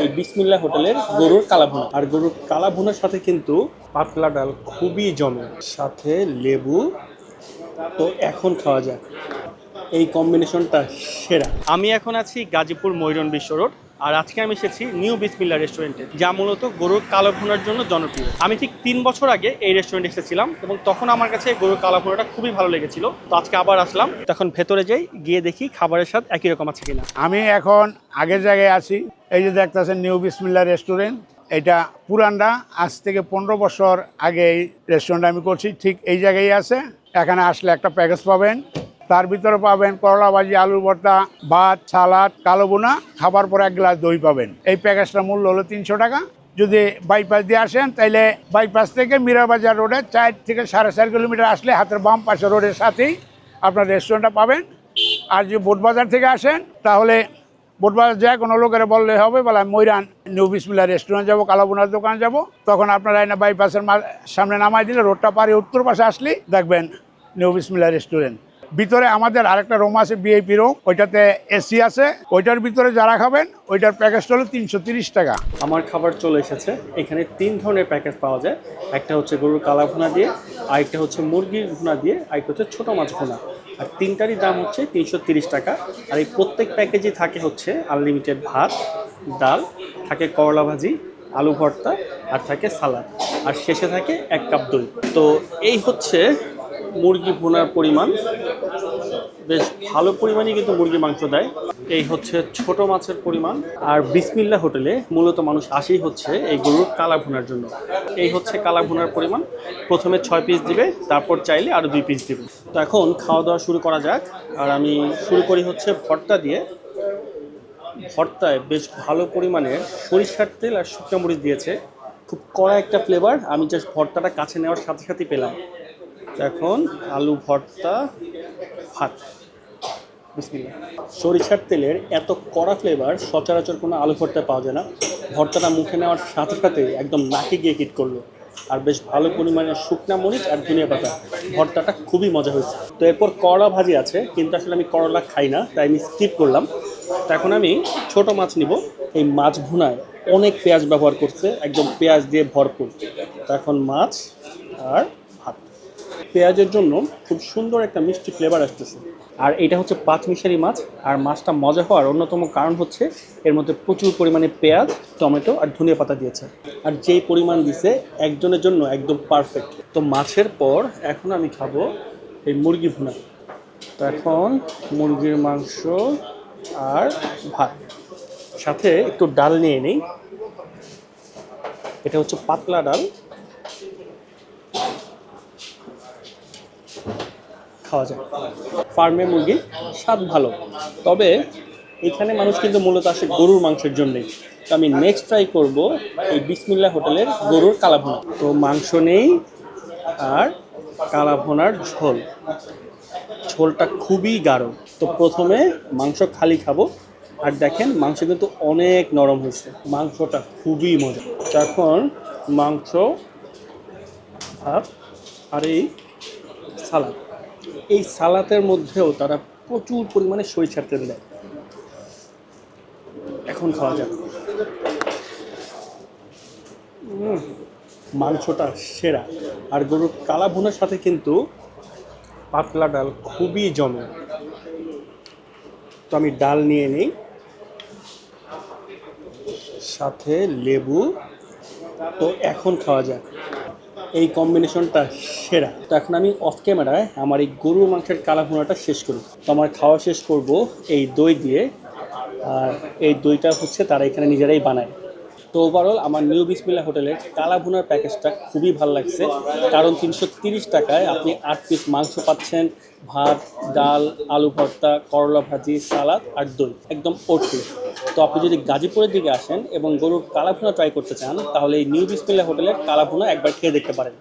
এই বিসমিল্লা হোটেলের গরুর কালাভুনা। আর গরুর কালাভুনার সাথে কিন্তু পাতলা ডাল খুবই জমে। সাথে লেবু। তো এখন খাওয়া যাক। এই কম্বিনেশনটা সেরা। আমি এখন আছি গাজীপুর ময়ূরন বিশ্ব রোড। আর আজকে আমি এসেছি নিউ বিসমিল্লা রেস্টুরেন্টে, যা মূলত গরুর কালো ভুনার জন্য জনপ্রিয়। আমি ঠিক তিন বছর আগে এই রেস্টুরেন্টে এসেছিলাম এবং তখন আমার কাছে গরুর কালো ভুনাটা খুবই ভালো লেগেছিল। তো আজকে আবার আসলাম। তখন ভেতরে যাই, গিয়ে দেখি খাবারের স্বাদ একই রকম আছে কিনা। আমি এখন আগের জায়গায় আছি। এই যে দেখতেছেন নিউ বিসমিল্লা রেস্টুরেন্ট, এটা পুরানটা আজ থেকে পনেরো বছর আগে এই রেস্টুরেন্ট আমি করছি। ঠিক এই জায়গায় আছে। এখানে আসলে একটা প্যাকেজ পাবেন। তার ভিতরে পাবেন করলা ভাজি আলুর ভর্তা, ভাত, সালাদ, কালো বোনা খাবার পর এক গ্লাস দই পাবেন। এই প্যাকেজটার মূল্য হলো তিনশো টাকা। যদি বাইপাস দিয়ে আসেন তাহলে বাইপাস থেকে মিরাবাজার রোডে চার থেকে সাড়ে চার কিলোমিটার আসলে হাতের বাম পাশে রোডের সাথেই আপনার রেস্টুরেন্টটা পাবেন। আর যদি বোটবাজার থেকে আসেন, তাহলে বোটবাজার যায় কোনো লোকের বললে হবে, বলে ময়রান, নিউ বিসমিল্লা রেস্টুরেন্ট যাব কালাবোনার দোকান যাব। তখন আপনারা এনে বাইপাসের সামনে নামাই দিলে রোডটা পারে উত্তর পাশে আসলেই দেখবেন নিউ বিসমিল্লা রেস্টুরেন্ট ভিতরে আমাদের আরেকটা রুম আছে বিআইপি রুম ওইটাতে এসি আছে। ওইটার ভিতরে যারা খাবেন ওইটার প্যাকেজটা হলো তিনশো টাকা। আমার খাবার চলে এসেছে। এখানে তিন ধরনের প্যাকেজ পাওয়া যায়। একটা হচ্ছে গরুর কালা ভুনা দিয়ে, আরেকটা হচ্ছে মুরগির ভুনা দিয়ে, আরেকটা হচ্ছে ছোটো মাছ ভুনা। আর তিনটারই দাম হচ্ছে তিনশো টাকা। আর এই প্রত্যেক প্যাকেজে থাকে হচ্ছে আনলিমিটেড ভাত, ডাল, থাকে করলা ভাজি, আলু ভর্তা, আর থাকে সালাদ। আর শেষে থাকে এক কাপ দই। তো এই হচ্ছে মুরগি ভুনার পরিমাণ। বেশ ভালো পরিমাণে কিন্তু মুরগি মাংস দেয়। এই হচ্ছে ছোট মাছের পরিমাণ। আর বিসমিল্লা হোটেলে মূলত মানুষ আসেই হচ্ছে এই গরুর কালা ভুনার জন্য। এই হচ্ছে কালা ভুনার পরিমাণ। প্রথমে ছয় পিস দিবে, তারপর চাইলে আরও দুই পিস দিবে। তো এখন খাওয়া দাওয়া শুরু করা যাক। আর আমি শুরু করি হচ্ছে ভর্তা দিয়ে। ভর্তায় বেশ ভালো পরিমাণে সরিষার তেল আর শুকনো মরিচ দিয়েছে। খুব কড়া একটা ফ্লেভার আমি জাস্ট ভর্তাটা কাছে নেওয়ার সাথে সাথেই পেলাম। এখন আলু ভর্তা ভাত। বিসমিল্লাহ। সরিষার তেলের এত কড়া ফ্লেভার সচরাচর কোনো আলু ভর্তা পাওয়া যায় না। ভর্তাটা মুখে নেওয়ার সাথে সাথে একদম নাকে গিয়ে হিট করল। আর বেশ ভালো পরিমাণে শুকনা মরিচ আর ধনিয়া পাতা। ভর্তাটা খুবই মজা হয়েছে। তো এরপর করলা ভাজি আছে, কিন্তু আসলে আমি করলা খাই না, তাই আমি স্কিপ করলাম। তো এখন আমি ছোট মাছ নিব। এই মাছ ভুনায় অনেক পেঁয়াজ ব্যবহার করছে, একদম পেঁয়াজ দিয়ে ভরপুর। তো এখন মাছ আর পেঁয়াজের জন্য খুব সুন্দর একটা মিষ্টি ফ্লেভার আসতেছে। আর এটা হচ্ছে পাঁচ মিশারি মাছ, আর মাছটা মজা হওয়ার অন্যতম কারণ হচ্ছে এর মধ্যে প্রচুর পরিমাণে পেঁয়াজ, টমেটো আর ধনিয়া পাতা দিয়েছে। আর যেই পরিমাণ দিছে একজনের জন্য একদম পারফেক্ট তো মাছের পর এখন আমি খাব এই মুরগি ভুনা। তো এখন মুরগির মাংস আর ভাত। সাথে একটু ডাল নিয়ে নেই। এটা হচ্ছে পাতলা ডাল। খাওয়া যায়। ফার্মে মুরগি স্বাদ ভালো। তবে এখানে মানুষ কিন্তু মূলত আসে গরুর মাংসের জন্যই। তো আমি নেক্সট ট্রাই করব এই বিসমিল্লা হোটেলের গরুর কালাভুনা। তো মাংস নেই আর কালাভুনার ঝোল। ঝোলটা খুবই গাঢ়। তো প্রথমে মাংস খালি খাব। আর দেখেন মাংস কিন্তু অনেক নরম হয়েছে। মাংসটা খুবই মজা। এখন মাংস আর এই সালাদ। এই সালাতের মধ্যেও তারা প্রচুর পরিমাণে সরিষার তেল দেয়। এখন খাওয়া যাক। মাংসটা সেরা। আর গরুর কালা ভুনার সাথে কিন্তু পাতলা ডাল খুবই জমে। তো আমি ডাল নিয়ে নিই। সাথে লেবু। তো এখন খাওয়া যাক। এই কম্বিনেশনটা সেরা। তো এখন আমি অফ ক্যামেরায় আমার এই গরুর মাংসের কালা ভুনাটা শেষ করি তো আমার খাওয়া শেষ করব এই দই দিয়ে। আর এই দইটা হচ্ছে তারা এখানে নিজেরাই বানায়। তো ওভারঅল আমার নিউ বিসমিল্লা হোটেলের কালা ভুনার প্যাকেজটা খুবই ভালো লাগছে। কারণ তিনশো টাকায় আপনি আট পিস মাংস পাচ্ছেন। ভাত, ডাল, আলু ভর্তা, করলা ভাজি, সালাদ আর দই। একদম ওটি তো আপনি যদি গাজীপুরের দিকে আসেন এবং গরুর কালাভুনা ট্রাই করতে চান, তাহলে এই নিউ বিসমিল্লা হোটেলের কালাভুনা একবার খেয়ে দেখতে পারেন।